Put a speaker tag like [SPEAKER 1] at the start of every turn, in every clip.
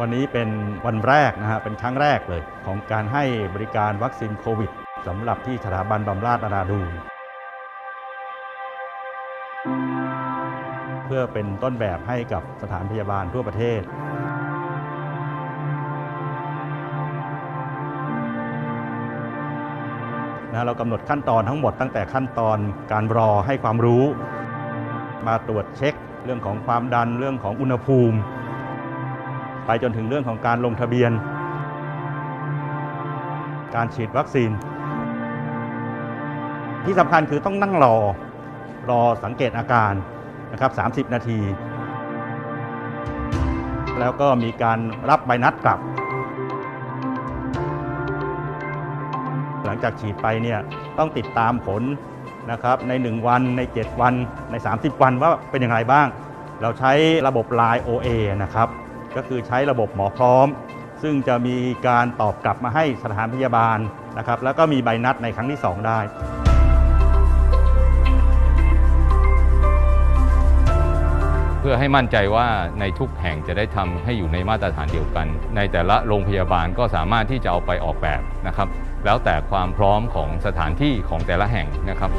[SPEAKER 1] วันนี้เป็นวันแรกนะฮะเป็นครั้งแรกเลย ของการให้บริการวัคซีนโควิดสำหรับที่สถาบันบำราศนาราดูนเพื่อเป็นต้นแบบให้กับสถานพยาบาลทั่วประเทศนะเรากำหนดขั้นตอนทั้งหมดตั้งแต่ขั้นตอนการรอให้ความรู้ มาตรวจเช็ค เรื่องของความดันเรื่องของอุณหภูมิ ไปจนถึงเรื่องของการลงทะเบียน การฉีดวัคซีน ที่สำคัญคือต้องนั่งรอ รอสังเกตอาการนะครับ 30 นาที แล้วก็มีการรับใบนัดกลับ หลังจากฉีดไปเนี่ยต้องติดตามผลนะครับใน 1 วันใน 7 วันใน 30 วันว่าเป็นอย่างไรบ้าง เราใช้ระบบ Line OA นะครับ ก็คือใช้ระบบหมอพร้อม ซึ่งจะมีการตอบกลับมาให้สถานพยาบาลนะครับแล้วก็มีใบนัดในครั้งที่ 2 ได้
[SPEAKER 2] เพื่อให้มั่นใจว่าในทุกแห่งจะได้ทำให้อยู่ในมาตรฐานเดียวกัน ในแต่ละโรงพยาบาลก็สามารถที่จะเอาไปออกแบบนะครับ แล้วแต่ความพร้อมของสถานที่ของแต่ละแห่งนะครับ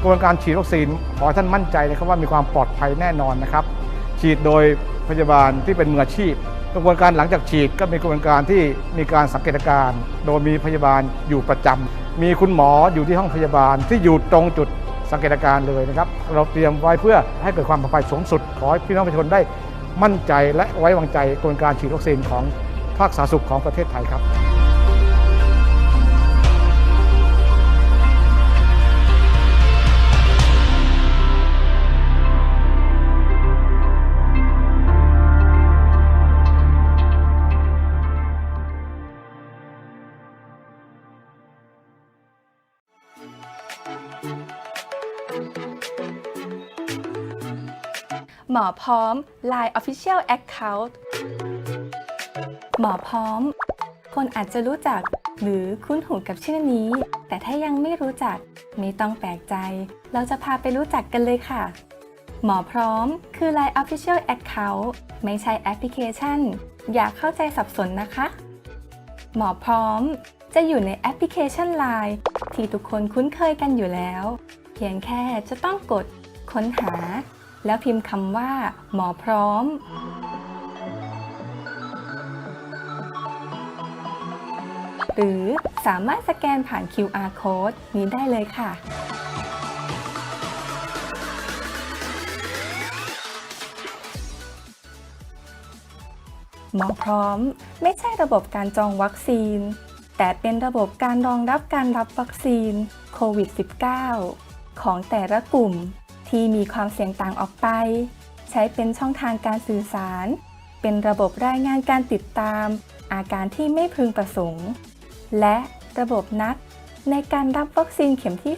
[SPEAKER 3] กระบวนการฉีดวัคซีนขอให้ท่านมั่นใจนะครับว่ามีความปลอดภัยแน่นอนนะครับ ฉีดโดยพยาบาลที่เป็นมืออาชีพ กระบวนการหลังจากฉีดก็มีกระบวนการที่มีการสังเกตการโดยมีพยาบาลอยู่ประจำมีคุณหมออยู่ที่ห้องพยาบาลที่อยู่ตรงจุดสังเกตการเลยนะครับ เราเตรียมไว้เพื่อให้เกิดความปลอดภัยสูงสุด ขอให้พี่น้องประชาชนได้มั่นใจและไว้วางใจกระบวนการฉีดวัคซีนของภาคสาธารณสุขของประเทศไทยครับ
[SPEAKER 4] หมอพร้อม Line Official Account หมอพร้อม คนอาจจะรู้จักหรือคุ้นหูกับชื่อนี้ แต่ถ้ายังไม่รู้จัก ไม่ต้องแปลกใจ เราจะพาไปรู้จักกันเลยค่ะ หมอพร้อม คือ Line Official Account ไม่ใช่แอปพลิเคชัน อย่าเข้าใจสับสนนะคะ หมอพร้อม จะอยู่ในแอปพลิเคชัน Line ที่ทุกคนคุ้นเคยกันอยู่แล้ว เพียงแค่จะต้องกดค้นหา แล้วพิมพ์คำว่า หมอพร้อม หรือสามารถสแกนผ่าน QR code นี้ได้เลยค่ะ หมอพร้อมไม่ใช่ระบบการจองวัคซีน แต่เป็นระบบการรองรับการรับวัคซีนโควิด -19 ของแต่ละกลุ่ม ที่มีความเสี่ยงต่างออกไป ใช้เป็นช่องทางการสื่อสาร เป็นระบบรายงานการติดตาม อาการที่ไม่พึงประสงค์ และระบบนัดในการรับวัคซีนเข็มที่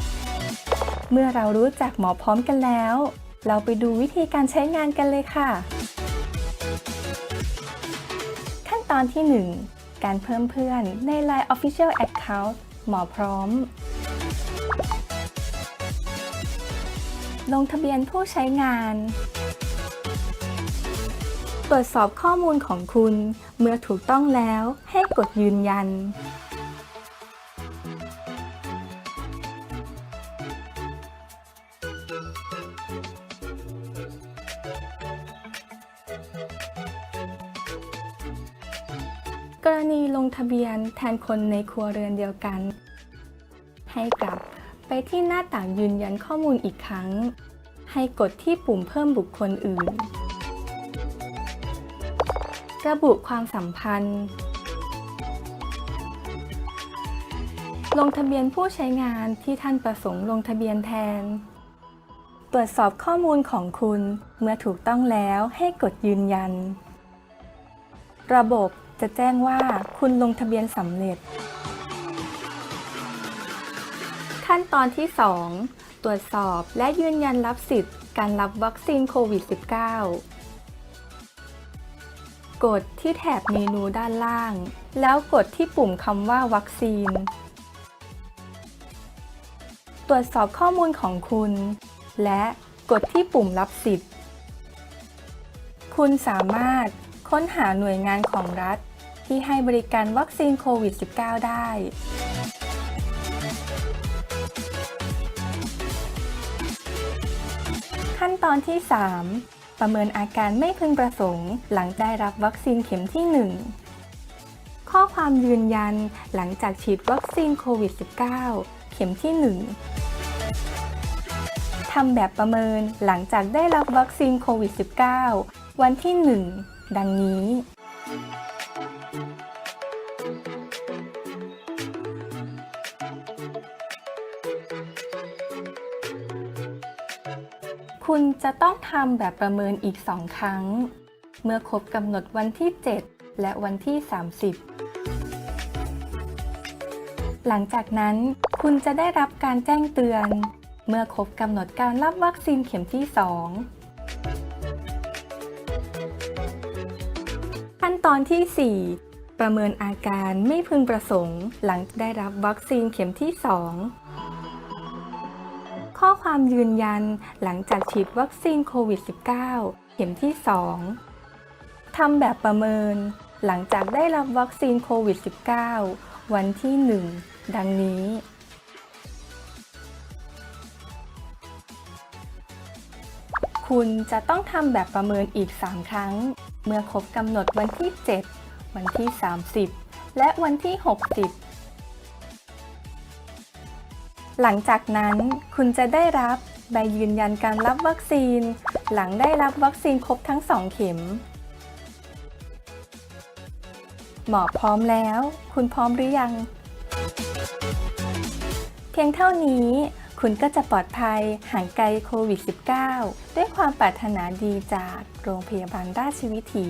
[SPEAKER 4] 2 เมื่อเรารู้จักหมอพร้อมกันแล้ว เราไปดูวิธีการใช้งานกันเลยค่ะ ขั้นตอนที่ 1 การเพิ่มเพื่อนใน Line Official Account หมอพร้อม ลงทะเบียนผู้ใช้งาน ตรวจสอบข้อมูลของคุณ เมื่อถูกต้องแล้วให้กดยืนยัน กรณีลงทะเบียนแทนคนในครัวเรือนเดียวกัน ให้กลับ ไปที่หน้าต่างยืนยันข้อมูลอีกครั้ง ให้กดที่ปุ่มเพิ่มบุคคลอื่น ระบุความสัมพันธ์ ลงทะเบียนผู้ใช้งานที่ท่านประสงค์ลงทะเบียนแทน ตรวจสอบข้อมูลของคุณเมื่อถูกต้องแล้วให้กดยืนยัน ระบบจะแจ้งว่าคุณลงทะเบียนสำเร็จ ขั้นตอนที่ 2 ตรวจสอบและยืนยันรับสิทธิ์การรับวัคซีนโควิด -19 กดที่แถบเมนูด้านล่าง แล้วกดที่ปุ่มคำว่าวัคซีน ตรวจสอบข้อมูลของคุณ และกดที่ปุ่มรับสิทธิ์ คุณสามารถค้นหาหน่วยงานของรัฐที่ให้บริการวัคซีนโควิด -19 ได้ ขั้นตอนที่ 3 ประเมินอาการไม่พึงประสงค์ หลังได้รับวัคซีนเข็มที่ 1 ข้อความยืนยันหลังจากฉีดวัคซีนโควิด -19 เข็มที่ 1 ทำแบบประเมินหลังจากได้รับวัคซีนโควิด -19 วันที่ 1 ดังนี้ คุณจะต้องทำแบบประเมินอีก 2 ครั้ง เมื่อครบกำหนดวันที่ 7 และวันที่ 30 หลังจากนั้นคุณจะได้รับการแจ้งเตือน เมื่อครบกำหนดการรับวัคซีนเข็มที่ 2 ขั้นตอนที่ 4 ประเมินอาการไม่พึงประสงค์ หลังได้รับวัคซีนเข็มที่ 2 ข้อความยืนยันหลังจากฉีดวัคซีนโควิด -19 เข็มที่ 2 ทำแบบประเมิน หลังจากได้รับวัคซีนโควิด -19 วันที่ 1 ดังนี้ คุณจะต้องทำแบบประเมินอีก 3 ครั้ง เมื่อครบกำหนดวันที่ 7 วันที่ 30 และวันที่ 60 หลังจากนั้นคุณจะได้รับใบยืนยันการรับวัคซีน หลังได้รับวัคซีนครบทั้ง 2 เข็ม หมอพร้อมแล้ว คุณพร้อมหรือยัง เพียงเท่านี้คุณก็จะปลอดภัยห่างไกลโควิด -19 ด้วยความปรารถนาดีจากโรงพยาบาลราชวิถี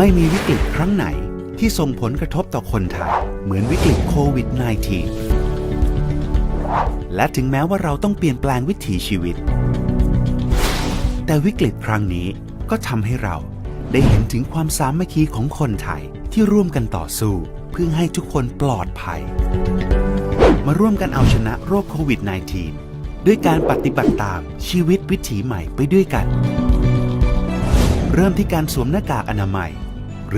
[SPEAKER 5] ไม่มีวิกฤตครั้งไหนที่ส่งผลกระทบต่อคนไทย เหมือนวิกฤตโควิด -19 และถึงแม้ว่าเราต้องเปลี่ยนแปลงวิถีชีวิต แต่วิกฤตครั้งนี้ก็ทำให้เราได้เห็นถึงความสามัคคีของคนไทยที่ร่วมกันต่อสู้ เพื่อให้ทุกคนปลอดภัย มาร่วมกันเอาชนะโรคโควิด -19 ด้วยการปฏิบัติตามชีวิตวิถีใหม่ไปด้วยกัน เริ่มที่การสวมหน้ากากอนามัย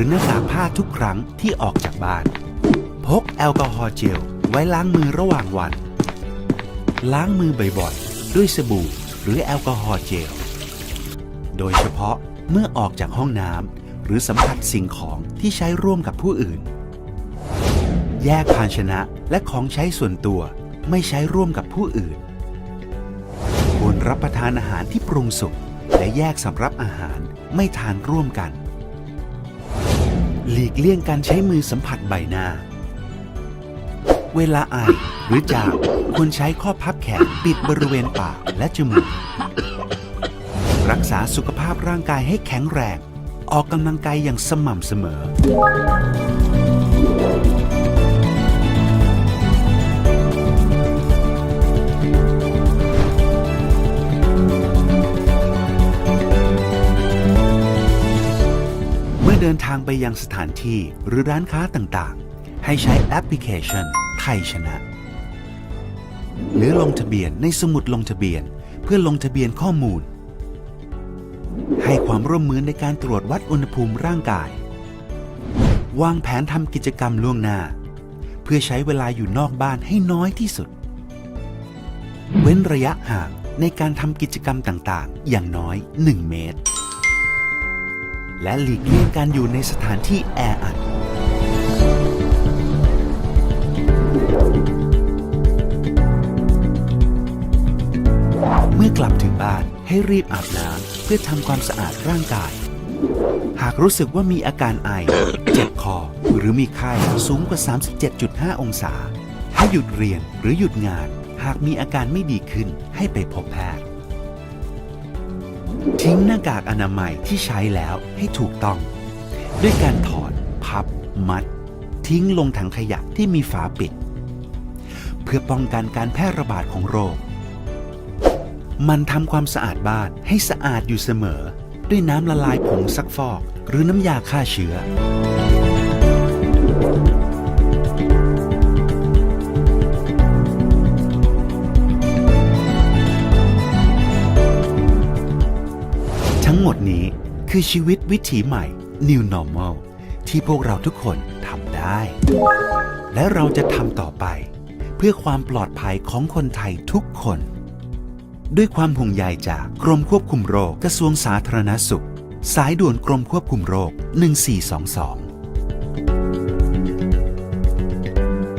[SPEAKER 5] รือหน้ากากผ้าทุกครั้งที่ออกจากบ้าน พกแอลกอฮอล์เจลไว้ล้างมือระหว่างวัน ล้างมือบ่อยๆ ด้วยสบู่หรือแอลกอฮอล์เจล โดยเฉพาะเมื่อออกจากห้องน้ำหรือสัมผัสสิ่งของที่ใช้ร่วมกับผู้อื่น แยกภาชนะและของใช้ส่วนตัวไม่ใช้ร่วมกับผู้อื่น ควรรับประทานอาหารที่ปรุงสุกและแยกสำรับอาหารไม่ทานร่วมกัน หลีกเลี่ยงการใช้มือสัมผัสใบหน้า เวลาไอหรือจามควรใช้ข้อพับแขนปิดบริเวณปากและจมูก รักษาสุขภาพร่างกายให้แข็งแรง ออกกำลังกายอย่างสม่ำเสมอ ไปยังสถานที่หรือร้านค้าต่างๆ ให้ใช้แอปพลิเคชันไทยชนะ หรือลงทะเบียนในสมุดลงทะเบียน เพื่อลงทะเบียนข้อมูล ให้ความร่วมมือในการตรวจวัดอุณหภูมิร่างกาย วางแผนทำกิจกรรมล่วงหน้า เพื่อใช้เวลาอยู่นอกบ้านให้น้อยที่สุด เว้นระยะห่างในการทำกิจกรรมต่างๆ อย่างน้อย 1 เมตร และหลีกเลี่ยงการอยู่ในสถานที่แออัด เมื่อกลับถึงบ้านให้รีบอาบน้ำเพื่อทำความสะอาดร่างกาย หากรู้สึกว่ามีอาการไอ เจ็บคอ หรือมีไข้สูงกว่า 37.5 องศา ให้หยุดเรียนหรือหยุดงาน หากมีอาการไม่ดีขึ้นให้ไปพบแพทย์ ทิ้งหน้ากากอนามัยที่ใช้แล้วให้ถูกต้อง ด้วยการถอด พับ มัด ทิ้งลงถังขยะที่มีฝาปิด เพื่อป้องกันการแพร่ระบาดของโรค มันทำความสะอาดบ้านให้สะอาดอยู่เสมอ ด้วยน้ำละลายผงซักฟอก หรือน้ำยาฆ่าเชื้อ งหมดนี้คือชีวิตวิถีใหม่ New Normal ที่พวกเราทุกคนทำได้ และเราจะทำต่อไป เพื่อความปลอดภัยของคนไทยทุกคน ด้วยความห่วงใยจากกรมควบคุมโรคกระทรวงสาธารณสุข สายด่วนกรมควบคุมโรค 1422